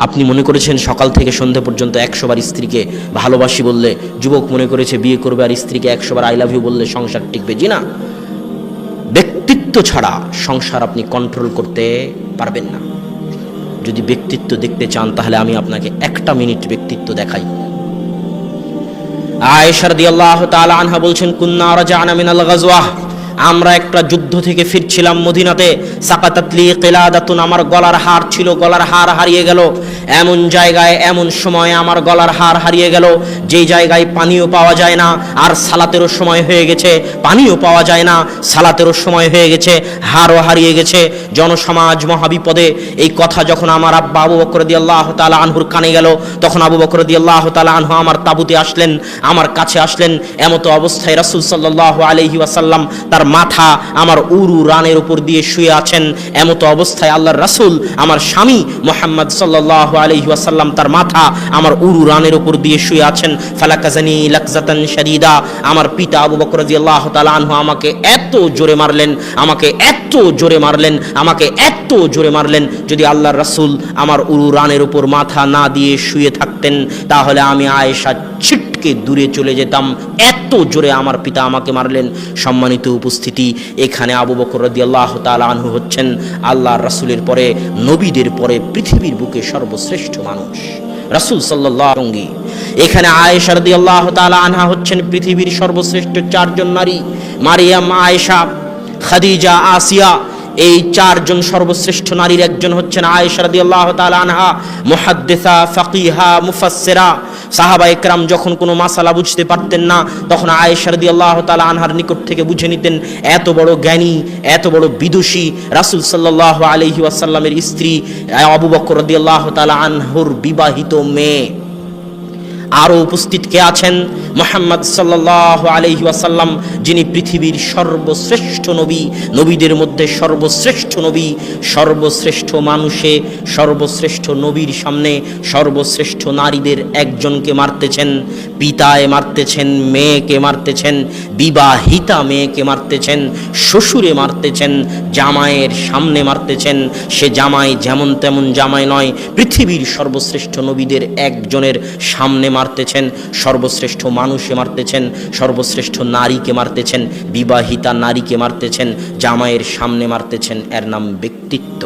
আপনি মনে করেছেন সকাল থেকে সন্ধ্যা পর্যন্ত একশোবার স্ত্রীকে ভালোবাসি বললে যুবক মনে করেছে বিয়ে করবে আর স্ত্রীকে একশোবার আই লাভ ইউ বললে সংসার টিকবে? জি না। ব্যক্তিত্ব ছাড়া সংসার আপনি কন্ট্রোল করতে পারবেন না। যদি ব্যক্তিত্ব দেখতে চান, তাহলে আমি আপনাকে একটা মিনিট ব্যক্তিত্ব দেখাই। আয়েশার দিয়াল্লাহ তাআলা আনহা বলছেন, কুন্না রাজানা মিনাল গাজওয়াহ। আমরা একটা যুদ্ধ থেকে ফিরছিলাম মদিনাতে। সাকাতাতলি কেলাদাতুন, আমার গলার হার ছিল, গলার হার হারিয়ে গেল। এমন জায়গায়, এমন সময় আমার গলার হার হারিয়ে গেল। যেই জায়গায় পানিও পাওয়া যায় না, আর সালাতেরও সময় হয়ে গেছে, পানিও পাওয়া যায় না, সালাতেরও সময় হয়ে গেছে, হারও হারিয়ে গেছে। জনসমাজ মহাবিপদে এই কথা যখন আমার আব্বা আবু বকর দিয়ে আল্লাহ তালা আনহুর কানে গেল, তখন আবু বকর দিয়ে আল্লাহ তালা আনহু আমার তাবুতে আসলেন, আমার কাছে আসলেন। এমতো অবস্থায় রাসূল সাল্লাহ আলহি ওয়াসাল্লাম তার মাথা আমার উরু রানের উপর দিয়ে শুয়ে আছেন। এমতো অবস্থায় আল্লাহর রাসূল আমার স্বামী মোহাম্মদ সাল্লাহ আলহি ওয়াসাল্লাম তার মাথা আমার উরু রানের উপর দিয়ে শুয়ে আছেন। ফালাকাজানি লাকজাতান শাদীদা। আমার পিতা আবু বকর রাদিয়াল্লাহু তাআলা আনহু আমাকে এত জোরে মারলেন, আমাকে এত জোরে মারলেন, আমাকে এত জোরে মারলেন যদি আল্লাহর রাসূল আমার উরু রানের উপর মাথা না দিয়ে শুয়ে থাকতেন, তাহলে আমি আয়েশা ছিটকে দূরে চলে যেতাম। এত জোরে আমার পিতা আমাকে মারলেন। সম্মানিত উপস্থিতি, এখানে আবু বকর রাদিয়াল্লাহু তাআলা আনহু হচ্ছেন আল্লাহর রাসূলের পরে, নবীদের পরে পৃথিবীর বুকে সর্বশ্রেষ্ঠ মানুষ। রাসূল সঙ্গী এখানে আয়েশা রাদিয়াল্লাহু তাআলা আনহা হচ্ছেন পৃথিবীর সর্বশ্রেষ্ঠ চারজন নারী। মারিয়াম, আয়েশা, খাদিজা, আসিয়া, এই চারজন সর্বশ্রেষ্ঠ নারীর একজন হচ্ছেন আয়েশা আল্লাহ তাআলা আনহা। মুহাদ্দিসা, ফাকিহা, মুফাসসিরা সাহাবা একরাম যখন কোনো মাসালা বুঝতে পারতেন না, তখন আয়েশারদি আল্লাহ তালা আনহার নিকট থেকে বুঝে নিতেন, এত বড় জ্ঞানী, এত বড় বিদুষী রাসুল সাল্লাহ আলহিউ আসাল্লামের স্ত্রী, আবু বকর আল্লাহ তালা আনহর বিবাহিত মেয়ে। আরও উপস্থিত কে আছেন? মোহাম্মদ সাল্লাহ আলহি ওয়াসাল্লাম, যিনি পৃথিবীর সর্বশ্রেষ্ঠ নবী, নবীদের মধ্যে সর্বশ্রেষ্ঠ নবী, সর্বশ্রেষ্ঠ মানুষে, সর্বশ্রেষ্ঠ নবীর সামনে সর্বশ্রেষ্ঠ নারীদের একজনকে মারতেছেন, পিতায় মারতেছেন, মেয়েকে মারতেছেন, বিবাহিতা মেয়েকে মারতেছেন, শ্বশুরে মারতেছেন, জামাইয়ের সামনে মারতেছেন। সে জামাই যেমন তেমন জামাই নয়, পৃথিবীর সর্বশ্রেষ্ঠ নবীদের একজনের সামনে মারতেছেন, সর্বশ্রেষ্ঠ মানুষে মারতেছেন, সর্বশ্রেষ্ঠ নারীকে মারতেছেন, বিবাহিতা নারীকে মারতেছেন, জামাইয়ের সামনে মারতেছেন, এর নাম ব্যক্তিত্ব।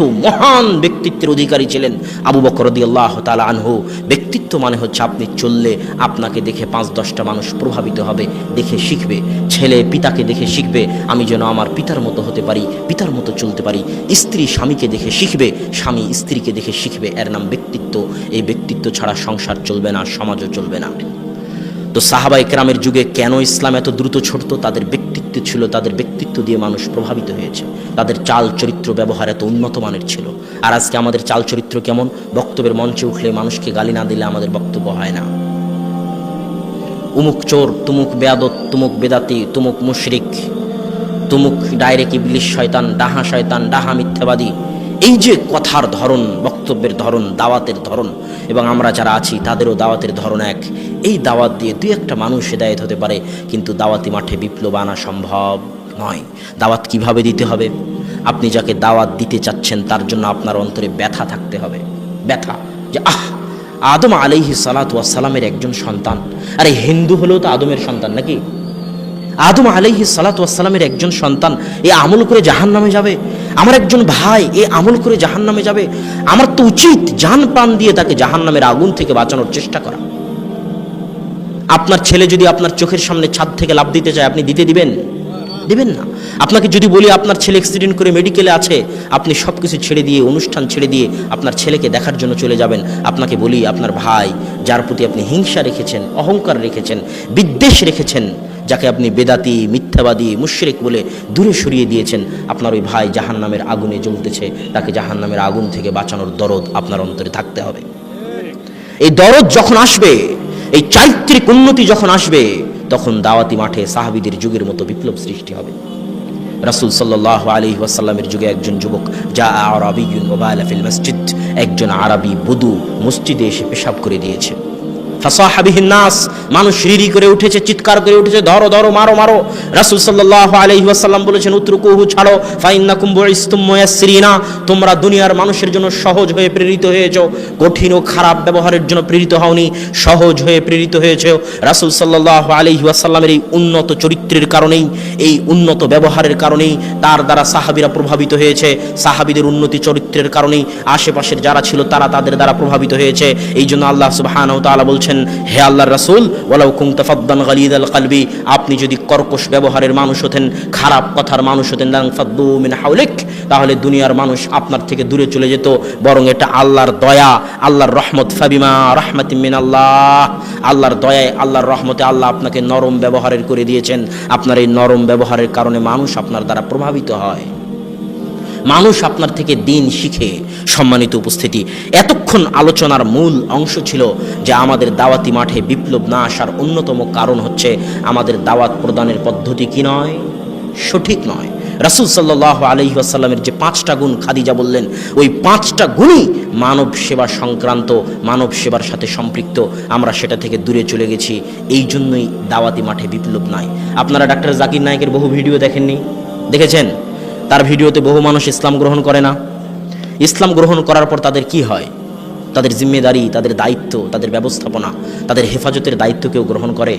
এত মহান ব্যক্তিত্বের অধিকারী ছিলেন আবু বকর আল্লাহ তালা আনহু। ব্যক্তিত্ব মানে হচ্ছে আপনি চললে আপনাকে দেখে পাঁচ দশটা মানুষ প্রভাবিত হবে, দেখে শিখবে। ছেলে পিতাকে দেখে শিখবে, আমি যেন আমার পিতার মতো হতে পারি, পিতার মতো চলতে পারি। স্ত্রী স্বামীকে দেখে শিখবে, স্বামী স্ত্রীকে দেখে শিখবে। এর নাম ব্যক্তিত্ব। এই ব্যক্তিত্ব ছাড়া সংসার চলবে না, সমাজও চলবে না। তো সাহাবা একরামের যুগে কেন ইসলাম এত দ্রুত ছড়তো? তাদের ব্যক্তিত্ব ছিল, তাদের ব্যক্তিত্ব দিয়ে মানুষ প্রভাবিত হয়েছে। তাদের চাল চরিত্র ব্যবহার এত উন্নত মানের ছিল। আর আজকে আমাদের চাল চরিত্র কেমন? বক্তব্যের মঞ্চে উঠলে মানুষকে গালি না দিলে আমাদের বক্তব্য হয় না। উমুক চোর, তুমুক বেয়াদত তুমুক বেদাতি, তুমুক মুশরিক, তুমুক ডাইরেক্ট ইবলিশ শয়তান, ডাহা শয়তান, ডাহা মিথ্যাবাদী। এই যে কথার ধরন বক্তব্যের ধরন, দাওয়াতের ধরন এবং আমরা যারা আছি তাদেরও দাওয়াতের ধরন এক। এই দাওয়াত দিয়ে দুই একটা মানুষ হেদায়ত হতে পারে, কিন্তু দাওয়াতি মাঠে বিপ্লব আনা সম্ভব নয়। দাওয়াত কীভাবে দিতে হবে? আপনি যাকে দাওয়াত দিতে চাচ্ছেন তার জন্য আপনার অন্তরে ব্যথা থাকতে হবে। ব্যথা যে, আহ, আদম আলাইহি সালাতু সালামের একজন সন্তান। আরে হিন্দু হলেও তো আদমের সন্তান নাকি? আদম আলাইহি সালাতামের একজন সন্তান, এ আমল করে জাহান নামে যাবে। আমার একজন ভাই, এ আমল করে জাহান নামে যাবে। আমার তো উচিত জান প্রাণ দিয়ে তাকে জাহান নামের আগুন থেকে বাঁচানোর চেষ্টা করা। আপনার ছেলে যদি আপনার চোখের সামনে ছাদ থেকে লাভ দিতে চায়, আপনি দিতে দিবেন? দিবেন না। আপনাকে যদি বলি আপনার ছেলে অ্যাক্সিডেন্ট করে মেডিকেলে আছে, আপনি সব কিছু ছেড়ে দিয়ে, অনুষ্ঠান ছেড়ে দিয়ে আপনার ছেলেকে দেখার জন্য চলে যাবেন। আপনাকে বলি, আপনার ভাই, যার প্রতি আপনি হিংসা রেখেছেন, অহংকার রেখেছেন, বিদ্বেষ রেখেছেন যাকে আপনি বেদাতি, মিথ্যাবাদী, মুশরিক বলে দূরে সরিয়ে দিয়েছেন, আপনার ওই ভাই জাহান নামের আগুনে জ্বলতেছে, তাকে জাহান নামের আগুন থেকে বাঁচানোর দরদ আপনার অন্তরে থাকতে হবে। এই দরদ যখন আসবে, এই চারিত্রিক উন্নতি যখন আসবে, তখন দাওয়াতি মাঠে সাহাবিদের যুগের মতো বিপ্লব সৃষ্টি হবে। রাসুল সাল্লাহ আলী ওয়াসাল্লামের যুগে একজন যুবক যা আরবি একজন আরবি বধু মসজিদে এসে পেশাব করে দিয়েছে। ফাসাহাবিহিন নাস। মানুষ রিরি করে উঠেছে, চিৎকার করে উঠেছে, ধরো ধরো, মারো মারো। রাসূল সাল্লাল্লাহু আলাইহি ওয়াসাল্লাম বলেছেন উতরুকুহু ছাড়ো, ফাইন্নাকুম বুইসতুম মুয়াসসিরিনা। তোমরা দুনিয়ার মানুষের জন্য সহজ হয়ে প্রেরিত হয়েছো, কঠিন ও খারাপ ব্যবহারের জন্য প্রেরিত হওনি, সহজ হয়ে প্রেরিত হয়েছো। রাসূল সাল্লাল্লাহু আলাইহি ওয়াসাল্লামের এই উন্নত চরিত্রের কারণেই, এই উন্নত ব্যবহারের কারণেই তার দ্বারা সাহাবীরা প্রভাবিত হয়েছে। সাহাবীদের উন্নতি চরিত্রের কারণেই আশেপাশের যারা ছিল, তারা তাদের দ্বারা প্রভাবিত হয়েছে। এই জন্য আল্লাহ ওয়া তাআলা বলছেন, হে আল্লাহর রাসূল, ওয়ালাউ কুনতা ফাদ্দান গালিদাল কলবি আপনি যদি কর্কশ ব্যবহারের মানুষ হতেন, খারাপ কথার মানুষ হতেন মিন হাওলিক, তাহলে দুনিয়ার মানুষ আপনার থেকে দূরে চলে যেত। বরং এটা আল্লাহর দয়া, আল্লাহর রহমত। ফাবিমা রাহমাতিম মিন আল্লাহ আল্লাহর দয়ায়, আল্লাহর রহমতে আল্লাহ আপনাকে নরম ব্যবহারের করে দিয়েছেন। আপনার এই নরম ব্যবহারের কারণে মানুষ আপনার দ্বারা প্রভাবিত হয়। মানুষ আপনার থেকে দিন শিখে সম্মানিত উপস্থিতি। এতক্ষণ আলোচনার মূল অংশ ছিল যে আমাদের দাওয়াতি মাঠে বিপ্লব না আসার অন্যতম কারণ হচ্ছে আমাদের দাওয়াত প্রদানের পদ্ধতি কি নয়? সঠিক নয়। রাসুল সাল্লাহ আলহি আসাল্লামের যে পাঁচটা গুণ খাদিজা বললেন, ওই পাঁচটা গুণই মানব সেবা সংক্রান্ত, মানব সেবার সাথে সম্পৃক্ত। আমরা সেটা থেকে দূরে চলে গেছি। এই জন্যই দাওয়াতি মাঠে বিপ্লব নাই। আপনারা ডাক্তার জাকির নায়কের বহু ভিডিও দেখেননি? দেখেছেন? তার ভিডিওতে বহু মানুষ ইসলাম গ্রহণ করে না। ইসলাম গ্রহণ করার পর তাদের কি হয়? তাদের জিম্মেদারি, তাদের দায়িত্ব, তাদের ব্যবস্থাপনা, তাদের হেফাজতের দায়িত্ব কেউ গ্রহণ করে?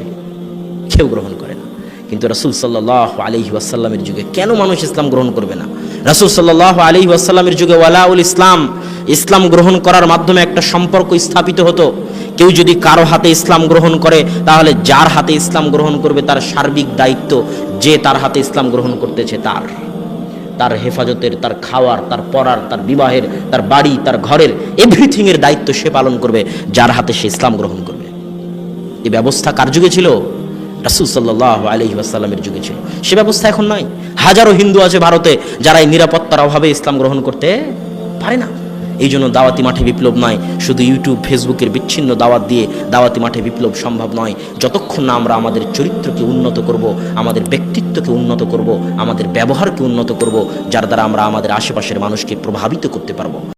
কেউ গ্রহণ করে না। কিন্তু রাসুল সাল্লাহ আলহি ওয়াসাল্লামের যুগে কেন মানুষ ইসলাম গ্রহণ করবে না? রাসুল সাল্লাহ আলহি ওয়াসাল্লামের যুগে ওয়ালাউল ইসলাম ইসলাম গ্রহণ করার মাধ্যমে একটা সম্পর্ক স্থাপিত হতো। কেউ যদি কারও হাতে ইসলাম গ্রহণ করে, তাহলে যার হাতে ইসলাম গ্রহণ করবে তার সার্বিক দায়িত্ব যে তার হাতে ইসলাম গ্রহণ করতেছে তার। তার হেফাজতের, তার খাওয়ার, তার পড়ার, তার বিবাহের, তার বাড়ি, তার ঘরের এভরিথিং এর দায়িত্ব সে পালন করবে, যার হাতে সে ইসলাম গ্রহণ করবে। এ ব্যবস্থা কার যুগে ছিল? রাসুল সাল্লাহ আলহি আসাল্লামের যুগে ছিল। সে ব্যবস্থা এখন নয়। হাজারো হিন্দু আছে ভারতে যারা এই নিরাপত্তার অভাবে ইসলাম গ্রহণ করতে পারে না। এই জন্য দাওয়াতি মাঠে বিপ্লব নয়, শুধু ইউটিউব ফেসবুকের বিচ্ছিন্ন দাওয়াত দিয়ে দাওয়াতি মাঠে বিপ্লব সম্ভব নয়। যতক্ষণ না আমরা আমাদের চরিত্রকে উন্নত করব, আমাদের ব্যক্তিত্বকে উন্নত করব, আমাদের ব্যবহারকে উন্নত করব, যার দ্বারা আমরা আমাদের আশেপাশের মানুষকে প্রভাবিত করতে পারব।